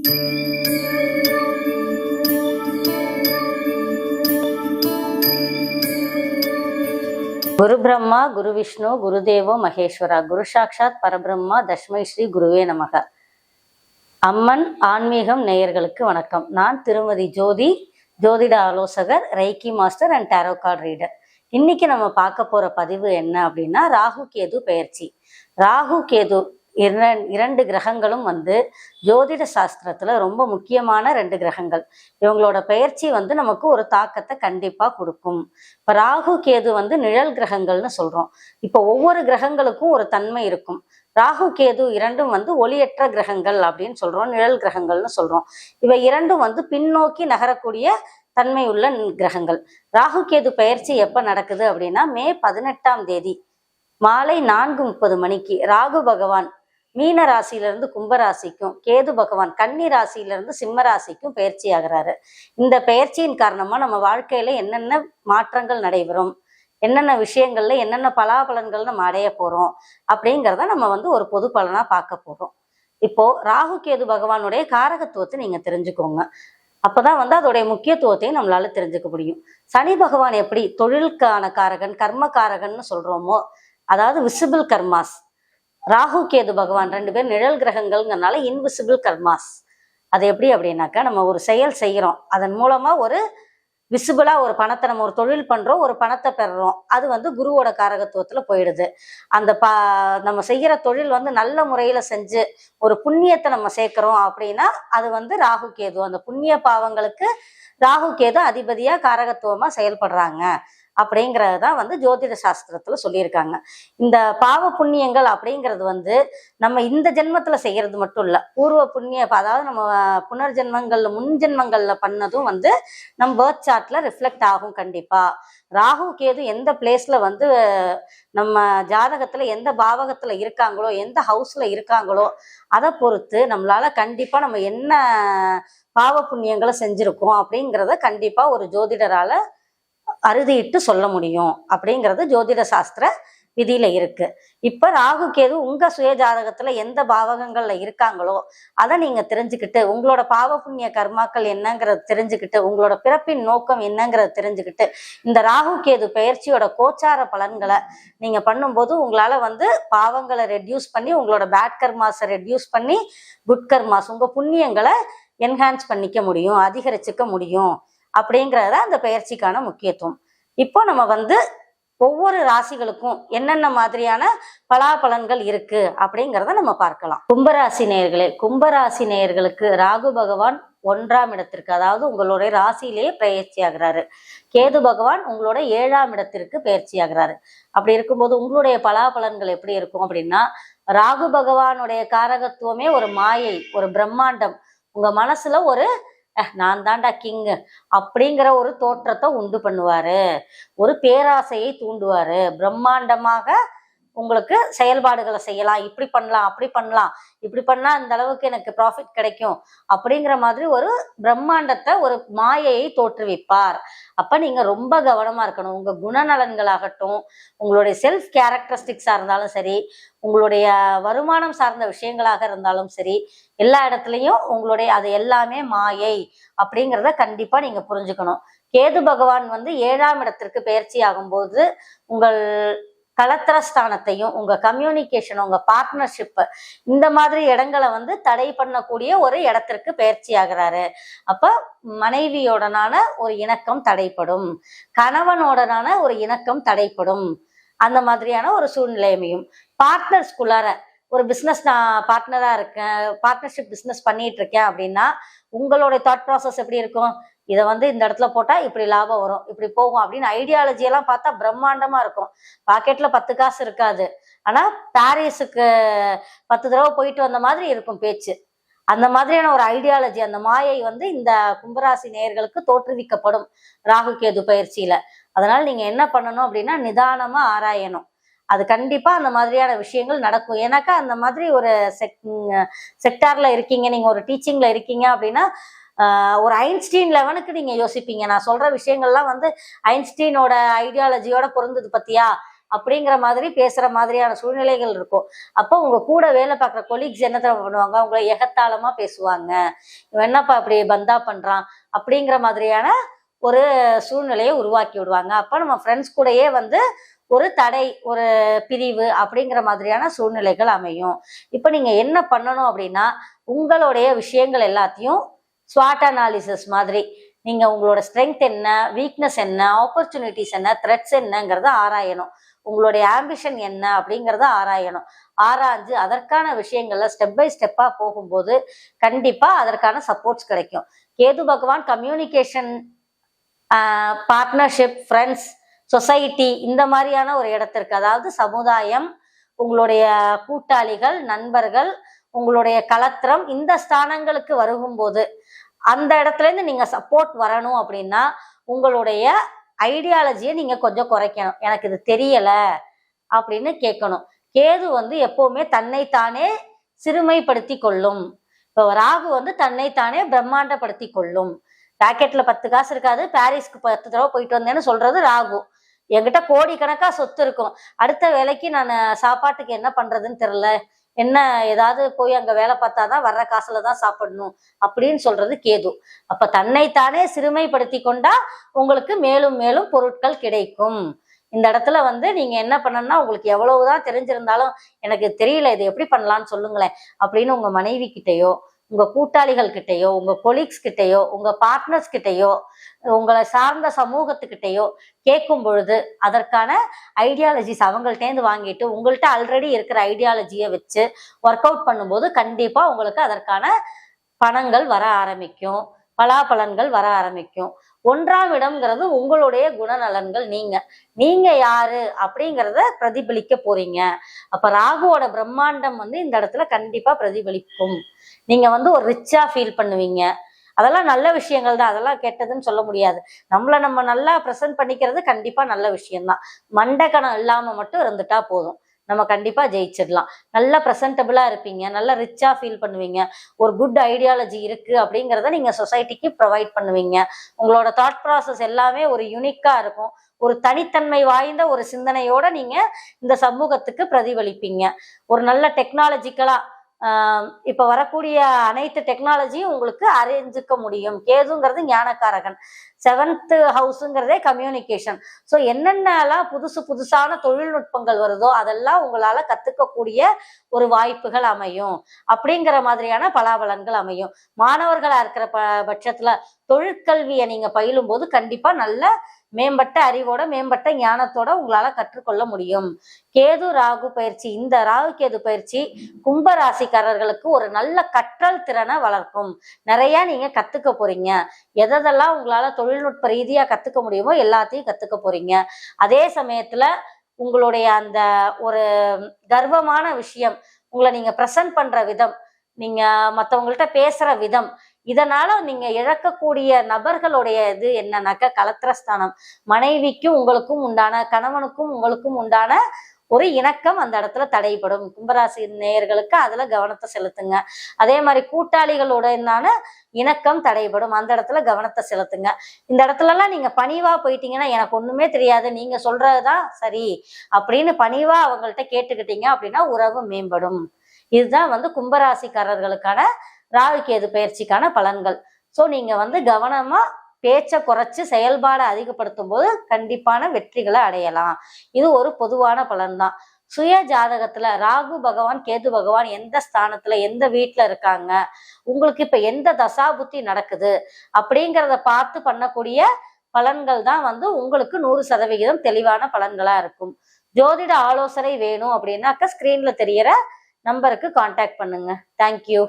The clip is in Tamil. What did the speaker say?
குரு பிரம்மா குரு விஷ்ணு குருதேவோ மகேஸ்வரா. குரு சாட்சாத் பரபிரம்மா தஷ்மை ஸ்ரீ குருவே நமக. அம்மன் ஆன்மீகம் நேயர்களுக்கு வணக்கம். நான் திருமதி ஜோதி ஜோதிட ஆலோசகர் reiki master and tarot card reader இன்னைக்கு நம்ம பார்க்க போற பதிவு என்ன அப்படின்னா ராகு கேது பெயர்ச்சி. ராகு கேது இரண்டு கிரகங்களும் வந்து ஜோதிட சாஸ்திரத்துல ரொம்ப முக்கியமான ரெண்டு கிரகங்கள். இவங்களோட பயிற்சி வந்து நமக்கு ஒரு தாக்கத்தை கண்டிப்பா கொடுக்கும். இப்ப ராகு கேது வந்து நிழல் கிரகங்கள்னு சொல்றோம். இப்போ ஒவ்வொரு கிரகங்களுக்கும் ஒரு தன்மை இருக்கும். ராகு கேது இரண்டும் வந்து ஒளியற்ற கிரகங்கள் அப்படின்னு சொல்றோம். நிழல் கிரகங்கள்னு சொல்றோம். இவை இரண்டும் வந்து பின்னோக்கி நகரக்கூடிய தன்மை உள்ள கிரகங்கள். ராகு கேது பயிற்சி எப்ப நடக்குது அப்படின்னா மே பதினெட்டாம் தேதி மாலை நான்கு முப்பது மணிக்கு. ராகு பகவான் மீன ராசியிலிருந்து கும்பராசிக்கும் கேது பகவான் கன்னி ராசியிலிருந்து சிம்ம ராசிக்கும் பயிற்சி ஆகிறாரு. இந்த பயிற்சியின் காரணமா நம்ம வாழ்க்கையில என்னென்ன மாற்றங்கள் நடைபெறும்? என்னென்ன விஷயங்கள்ல என்னென்ன பலாபலன்கள் நம்ம அடைய போறோம்? அப்படிங்கிறத நம்ம வந்து ஒரு பொது பலனா பார்க்க போறோம். இப்போ ராகு கேது பகவானுடைய காரகத்துவத்தை நீங்க தெரிஞ்சுக்கோங்க. அப்பதான் வந்து அதோடைய முக்கியத்துவத்தையும் நம்மளால தெரிஞ்சுக்க முடியும். சனி பகவான் எப்படி தொழிலுக்கான காரகன் கர்ம காரகன்னு சொல்றோமோ அதாவது விசிபிள் கர்மாஸ் ராகு கேது பகவான் ரெண்டு பேர் நிழல் கிரகங்கள்ங்கிறனால இன்விசிபிள் கர்மாஸ் அது எப்படி அப்படின்னாக்கா நம்ம ஒரு செயல் செய்கிறோம் அதன் மூலமாக ஒரு விசிபிளாக ஒரு பணத்தை நம்ம ஒரு தொழில் பண்ணுறோம் ஒரு பணத்தை பெறுறோம். அது வந்து குருவோட காரகத்துவத்தில் போயிடுது. அந்த பா நம்ம செய்கிற தொழில் வந்து நல்ல முறையில் செஞ்சு ஒரு புண்ணியத்தை நம்ம சேர்க்குறோம் அப்படின்னா அது வந்து ராகு கேது. அந்த புண்ணிய பாவங்களுக்கு ராகு கேது அதிபதியாக காரகத்துவமாக செயல்படுறாங்க. அப்படிங்கிறது தான் வந்து ஜோதிட சாஸ்திரத்தில் சொல்லியிருக்காங்க. இந்த பாவ புண்ணியங்கள் அப்படிங்கிறது வந்து நம்ம இந்த ஜென்மத்தில் செய்கிறது மட்டும் இல்லை பூர்வ புண்ணிய அதாவது நம்ம புனர்ஜென்மங்களில் முன் ஜென்மங்களில் பண்ணதும் வந்து நம்ம பேர்த் சார்ட்டில் ரிஃப்ளெக்ட் ஆகும் கண்டிப்பாக ராகு கேது எந்த பிளேஸில் வந்து நம்ம ஜாதகத்தில் எந்த பாவகத்தில் இருக்காங்களோ எந்த ஹவுஸில் இருக்காங்களோ அதை பொறுத்து நம்மளால் கண்டிப்பாக நம்ம என்ன பாவ புண்ணியங்களை செஞ்சுருக்கோம் அப்படிங்கிறத கண்டிப்பாக ஒரு ஜோதிடரால் அறுதியிட்டு சொல்ல முடியும் அப்படிங்கிறது ஜோதிட சாஸ்திர விதியில இருக்கு. இப்ப ராகு கேது உங்க சுய ஜாதகத்துல எந்த பாவகங்கள்ல இருக்காங்களோ அதை நீங்க தெரிஞ்சுக்கிட்டு உங்களோட பாவ புண்ணிய கர்மாக்கள் என்னங்கிறத தெரிஞ்சுக்கிட்டு உங்களோட பிறப்பின் நோக்கம் என்னங்கிறத தெரிஞ்சுக்கிட்டு இந்த ராகு கேது பயிற்சியோட கோச்சார பலன்களை நீங்க பண்ணும்போது உங்களால வந்து பாவங்களை ரெடியூஸ் பண்ணி உங்களோட பேட் கர்மாஸை ரெடியூஸ் பண்ணி குட் கர்மாஸ் உங்க புண்ணியங்களை என்ஹான்ஸ் பண்ணிக்க முடியும் அதிகரிச்சுக்க முடியும். அப்படிங்கிறது அந்த பெயர்ச்சிக்கான முக்கியத்துவம். இப்போ நம்ம வந்து ஒவ்வொரு ராசிகளுக்கும் என்னென்ன மாதிரியான பலாபலன்கள் இருக்கு அப்படிங்கிறத நம்ம பார்க்கலாம். கும்பராசி நேயர்களே கும்பராசி நேயர்களுக்கு ராகு பகவான் ஒன்றாம் இடத்திற்கு அதாவது உங்களுடைய ராசியிலேயே பயிற்சி ஆகிறாரு. கேது பகவான் உங்களோட ஏழாம் இடத்திற்கு பயிற்சி ஆகிறாரு. அப்படி இருக்கும்போது உங்களுடைய பலாபலன்கள் எப்படி இருக்கும் அப்படின்னா ராகு பகவானுடைய காரகத்துவமே ஒரு மாயை ஒரு பிரம்மாண்டம். உங்க மனசுல ஒரு நான் தாண்டா கிங் அப்படிங்கிற ஒரு தோற்றத்தை உண்டு பண்ணுவாரு. ஒரு பேராசையை தூண்டுவாரு. பிரம்மாண்டமாக உங்களுக்கு செயல்பாடுகளை செய்யலாம். இப்படி பண்ணலாம் அப்படி பண்ணலாம். இப்படி பண்ணா இந்த அளவுக்கு எனக்கு ப்ராஃபிட் கிடைக்கும். அப்படிங்கிற மாதிரி ஒரு பிரம்மாண்டத்தை ஒரு மாயையை தோற்றுவிப்பார். அப்ப நீங்க ரொம்ப கவனமா இருக்கணும். உங்க குணநலன்களாகட்டும் உங்களுடைய செல்ஃப் கேரக்டரிஸ்டிக்ஸா இருந்தாலும் சரி உங்களுடைய வருமானம் சார்ந்த விஷயங்களாக இருந்தாலும் சரி எல்லா இடத்துலையும் உங்களுடைய அது எல்லாமே மாயை அப்படிங்கிறத கண்டிப்பா நீங்க புரிஞ்சுக்கணும். கேது பகவான் வந்து ஏழாம் இடத்திற்கு பயிற்சி ஆகும்போது உங்கள் கலத்திரஸ்தானத்தையும் உங்க கம்யூனிகேஷன் உங்க பார்ட்னர்ஷிப் இந்த மாதிரி இடங்களை வந்து தடை பண்ணக்கூடிய ஒரு இடத்திற்கு பயிற்சி ஆகிறாரு. அப்ப மனைவியோடனான ஒரு இணக்கம் தடைப்படும் கணவனோடனான ஒரு இணக்கம் தடைப்படும் அந்த மாதிரியான ஒரு சூழ்நிலையமையும் பார்ட்னர்ஸ்குள்ளார ஒரு பிஸ்னஸ் நான் பார்ட்னரா இருக்கேன் பார்ட்னர்ஷிப் பிஸ்னஸ் பண்ணிட்டு இருக்கேன் அப்படின்னா உங்களுடைய தாட் ப்ராசஸ் எப்படி இருக்கும்? இதை வந்து இந்த இடத்துல போட்டா இப்படி லாபம் வரும் இப்படி போகும் அப்படின்னு ஐடியாலஜி எல்லாம் பார்த்தா பிரம்மாண்டமா இருக்கும். பாக்கெட்ல பத்து காசு இருக்காது. ஆனா பாரிஸுக்கு பத்து தடவை போயிட்டு வந்த மாதிரி இருக்கும் பேச்சு. அந்த மாதிரியான ஒரு ஐடியாலஜி அந்த மாயை வந்து இந்த கும்பராசி நேயர்களுக்கு தோற்றுவிக்கப்படும் ராகு கேது பயிற்சியில. அதனால நீங்க என்ன பண்ணணும் அப்படின்னா நிதானமா ஆராயணும். அது கண்டிப்பா அந்த மாதிரியான விஷயங்கள் நடக்கும். ஏன்னாக்கா அந்த மாதிரி ஒரு செக் செக்டார்ல இருக்கீங்க நீங்க ஒரு டீச்சிங்ல இருக்கீங்க அப்படின்னா ஒரு ஐன்ஸ்டீன் லெவனுக்கு நீங்க யோசிப்பீங்க. நான் சொல்ற விஷயங்கள்லாம் வந்து ஐன்ஸ்டீனோட ஐடியாலஜியோட பொருந்தது பத்தியா? அப்படிங்கிற மாதிரி பேசுற மாதிரியான சூழ்நிலைகள் இருக்கும். அப்போ உங்க கூட வேலை பார்க்குற கொலீக்ஸ் என்ன பண்ணுவாங்க? உங்களை எகத்தாளமா பேசுவாங்க. இவன் என்னப்பா அப்படி பந்தா பண்றான்? அப்படிங்கிற மாதிரியான ஒரு சூழ்நிலையை உருவாக்கி விடுவாங்க. அப்போ நம்ம ஃப்ரெண்ட்ஸ் கூடயே வந்து ஒரு தடை ஒரு பிரிவு அப்படிங்கிற மாதிரியான சூழ்நிலைகள் அமையும். இப்போ நீங்க என்ன பண்ணணும் அப்படின்னா உங்களுடைய விஷயங்கள் எல்லாத்தையும் ஸ்வாட் அனாலிசிஸ் மாதிரி. நீங்க உங்களோட ஸ்ட்ரென்த் என்ன வீக்னஸ் என்ன ஆப்பர்ச்சுனிட்டிஸ் என்ன த்ரெட்ஸ் என்னங்கிறத ஆராயணும். உங்களுடைய ஆம்பிஷன் என்ன அப்படிங்கிறத ஆராயணும். ஆராய்ஞ்சு அதற்கான விஷயங்கள்ல ஸ்டெப் பை ஸ்டெப்பா போகும்போது கண்டிப்பா அதற்கான சப்போர்ட்ஸ் கிடைக்கும். கேது பகவான் கம்யூனிகேஷன் பார்ட்னர்ஷிப் ஃப்ரெண்ட்ஸ் சொசைட்டி இந்த மாதிரியான ஒரு இடத்திற்கு அதாவது சமுதாயம் உங்களுடைய கூட்டாளிகள் நண்பர்கள் உங்களுடைய கலத்திரம் இந்த ஸ்தானங்களுக்கு வருகும்போது அந்த இடத்துல இருந்து நீங்க சப்போர்ட் வரணும் அப்படின்னா உங்களுடைய ஐடியாலஜியை நீங்க கொஞ்சம் குறைக்கணும். எனக்கு இது தெரியல அப்படின்னு கேட்கணும். கேது வந்து எப்பவுமே தன்னைத்தானே சிறுமைப்படுத்தி கொள்ளும். இப்போ ராகு வந்து தன்னைத்தானே பிரம்மாண்டப்படுத்தி கொள்ளும். பேக்கெட்ல பத்து காசு இருக்காது பாரிஸ்க்கு பத்து தடவை போயிட்டு வந்தேன்னு சொல்றது ராகு. என்கிட்ட கோடிக்கணக்கா சொத்து இருக்கும். அடுத்த வேலைக்கு நான் சாப்பாட்டுக்கு என்ன பண்றதுன்னு தெரியல. என்ன ஏதாவது போய் அங்க வேலை பார்த்தா தான் வர்ற காசுல தான் சாப்பிடணும் அப்படின்னு சொல்றது கேது. அப்ப தன்னைத்தானே சிறுமைப்படுத்தி கொண்டா உங்களுக்கு மேலும் மேலும் பொருட்கள் கிடைக்கும். இந்த இடத்துல வந்து நீங்க என்ன பண்ணணும்னா உங்களுக்கு எவ்வளவுதான் தெரிஞ்சிருந்தாலும் எனக்கு தெரியல இது எப்படி பண்ணலாம்னு சொல்லுங்களேன் அப்படின்னு உங்க மனைவி கிட்டயோ உங்க கூட்டாளிகள் கிட்டயோ உங்க கொலீக்ஸ் கிட்டயோ உங்க பார்ட்னர்ஸ் கிட்டயோ உங்களை சார்ந்த சமூகத்துக்கிட்டயோ கேட்கும் பொழுது அதற்கான ஐடியாலஜிஸ் அவங்கள்ட்டேருந்து வாங்கிட்டு உங்கள்கிட்ட ஆல்ரெடி இருக்கிற ஐடியாலஜியை வச்சு ஒர்க் அவுட் பண்ணும்போது கண்டிப்பா உங்களுக்கு அதற்கான பணங்கள் வர ஆரம்பிக்கும். பலாபலன்கள் வர ஆரம்பிக்கும். ஒன்றாம் இடம்ங்கிறது உங்களுடைய குணநலன்கள் நீங்க. நீங்க யாரு அப்படிங்கிறத பிரதிபலிக்க போறீங்க. அப்ப ராகுவோட பிரம்மாண்டம் வந்து இந்த இடத்துல கண்டிப்பா பிரதிபலிக்கும். நீங்க வந்து ஒரு ரிச்சா ஃபீல் பண்ணுவீங்க. அதெல்லாம் நல்ல விஷயங்கள் தான். அதெல்லாம் கெட்டதுன்னு சொல்ல முடியாது. நம்மள நம்ம நல்லா ப்ரெசென்ட் பண்ணிக்கிறது கண்டிப்பா நல்ல விஷயம்தான். மண்டக்கணம் இல்லாம மட்டும் இருந்துட்டா போதும். நம்ம கண்டிப்பா ஜெயிச்சிடலாம். நல்லா ப்ரெசன்டபிளா இருப்பீங்க. நல்லா ரிச்சா ஃபீல் பண்ணுவீங்க. ஒரு குட் ஐடியாலஜி இருக்கு அப்படிங்கிறத நீங்க சொசைட்டிக்கு ப்ரொவைட் பண்ணுவீங்க. உங்களோட தாட் ப்ராசஸ் எல்லாமே ஒரு யூனிக்காக இருக்கும். ஒரு தனித்தன்மை வாய்ந்த ஒரு சிந்தனையோட நீங்க இந்த சமூகத்துக்கு பிரதிபலிப்பீங்க. ஒரு நல்ல டெக்னாலஜிக்கலா இப்போ வரக்கூடிய அனைத்து டெக்னாலஜியும் உங்களுக்கு அறிஞ்சுக்க முடியும். கேதுங்கிறது ஞானக்காரகன். செவன்த்து ஹவுஸுங்கிறதே கம்யூனிகேஷன் ஸோ என்னென்னலாம் புதுசு புதுசான தொழில்நுட்பங்கள் வருதோ அதெல்லாம் உங்களால் கற்றுக்கக்கூடிய ஒரு வாய்ப்புகள் அமையும். அப்படிங்கிற மாதிரியான பலாபலன்கள் அமையும். மாணவர்களாக இருக்கிற ப பட்சத்தில் தொழிற்கல்வியை நீங்கள் பயிலும் போது நல்ல மேம்பட்ட அறிவோட மேம்பட்ட ஞானத்தோட உங்களால கற்றுக்கொள்ள முடியும். கேது ராகு பயிற்சி இந்த ராகு கேது பயிற்சி கும்ப ராசிக்காரர்களுக்கு ஒரு நல்ல கற்றல் திறனை வளர்க்கும். நிறைய நீங்க கத்துக்க போறீங்க. எதெல்லாம் உங்களால தொழில்நுட்ப ரீதியா கத்துக்க முடியுமோ எல்லாத்தையும் கத்துக்க போறீங்க. அதே சமயத்துல உங்களுடைய அந்த ஒரு கர்வமான விஷயம் உங்களை நீங்க ப்ரெசன்ட் பண்ற விதம் நீங்க மற்றவங்கள்ட்ட பேசுற விதம் இதனால நீங்க இழக்கக்கூடிய நபர்களுடைய இது என்னன்னாக்கா கலத்திரஸ்தானம். மனைவிக்கும் உங்களுக்கும் உண்டான கணவனுக்கும் உங்களுக்கும் உண்டான ஒரு இணக்கம் அந்த இடத்துல தடைப்படும் கும்பராசி நேயர்களுக்கு அதுல கவனத்தை செலுத்துங்க. அதே மாதிரி கூட்டாளிகளுடனான இணக்கம் தடைபடும். அந்த இடத்துல கவனத்தை செலுத்துங்க. இந்த இடத்துல எல்லாம் நீங்க பணிவா போயிட்டீங்கன்னா எனக்கு ஒண்ணுமே தெரியாது. நீங்க சொல்றதுதான் சரி அப்படின்னு பணிவா அவங்கள்ட்ட கேட்டுக்கிட்டீங்க அப்படின்னா உறவு மேம்படும். இதுதான் வந்து கும்பராசிக்காரர்களுக்கான ராகு கேது பயிற்சிக்கான பலன்கள். ஸோ நீங்க வந்து கவனமா பேச்சை குறைச்சி செயல்பாடை அதிகப்படுத்தும் போது கண்டிப்பான வெற்றிகளை அடையலாம். இது ஒரு பொதுவான பலன்தான். சுய ஜாதகத்துல ராகு பகவான் கேது பகவான் எந்த ஸ்தானத்துல எந்த வீட்டுல இருக்காங்க உங்களுக்கு இப்ப எந்த தசாபுத்தி நடக்குது அப்படிங்கிறத பார்த்து பண்ணக்கூடிய பலன்கள் தான் வந்து உங்களுக்கு நூறு சதவிகிதம் தெளிவான பலன்களா இருக்கும். ஜோதிட ஆலோசனை வேணும் அப்படின்னாக்க ஸ்கிரீன்ல தெரியற நம்பருக்கு காண்டாக்ட் பண்ணுங்க. தேங்க்யூ